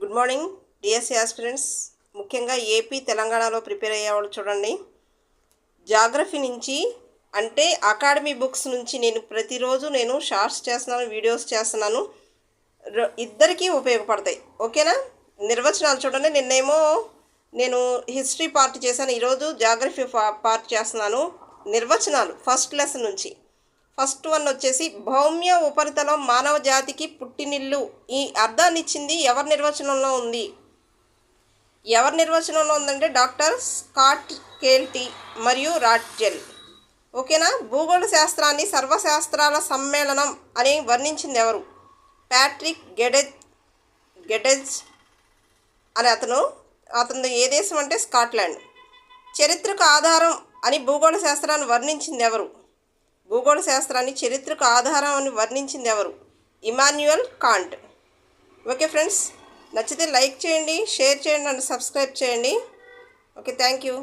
Good morning DSC aspirants ముఖ్యంగా AP తెలంగాణలో prepare అయ్యేవాళ్ళు చూడండి. జాగ్రఫీ నుంచి అంటే అకాడమీ బుక్స్ నుంచి నేను ప్రతిరోజు నేను షార్ట్స్ చేస్తున్నాను వీడియోస్ చేస్తున్నాను. ఇద్దరికీ ఉపయోగపడతాయి. ఓకేనా? నిర్వచనాలు చూడండి. నిన్నేమో నేను హిస్టరీ పార్ట్ చేశాను. ఈరోజు జాగ్రఫీ పార్ట్ చేస్తున్నాను. నిర్వచనాలు ఫస్ట్ లెసన్ నుంచి. ఫస్ట్ వన్ వచ్చేసి భౌమ్య ఉపరితలం మానవ జాతికి పుట్టినిల్లు. ఈ అర్థాన్ని ఇచ్చింది ఎవరి నిర్వచనంలో ఉంది? ఎవరి నిర్వచనంలో ఉందంటే డాక్టర్ స్కాట్ కేల్టీ మరియు రాట్జెల్ ఓకేనా? భూగోళ శాస్త్రాన్ని సర్వశాస్త్రాల సమ్మేళనం అని వర్ణించింది ఎవరు? ప్యాట్రిక్ గెడెజ్ గెడెజ్ అని అతను. అతను ఏ దేశం అంటే స్కాట్లాండ్. చరిత్రకు ఆధారం అని భూగోళ శాస్త్రాన్ని వర్ణించింది ఎవరు? భూగోళ శాస్త్రాన్ని చరిత్రకు ఆధారం అని వర్ణించింది ఎవరు? Immanuel Kant. ఓకే ఫ్రెండ్స్ నచ్చితే లైక్ చేయండి షేర్ చేయండి అండ్ సబ్స్క్రైబ్ చేయండి. Okay thank you.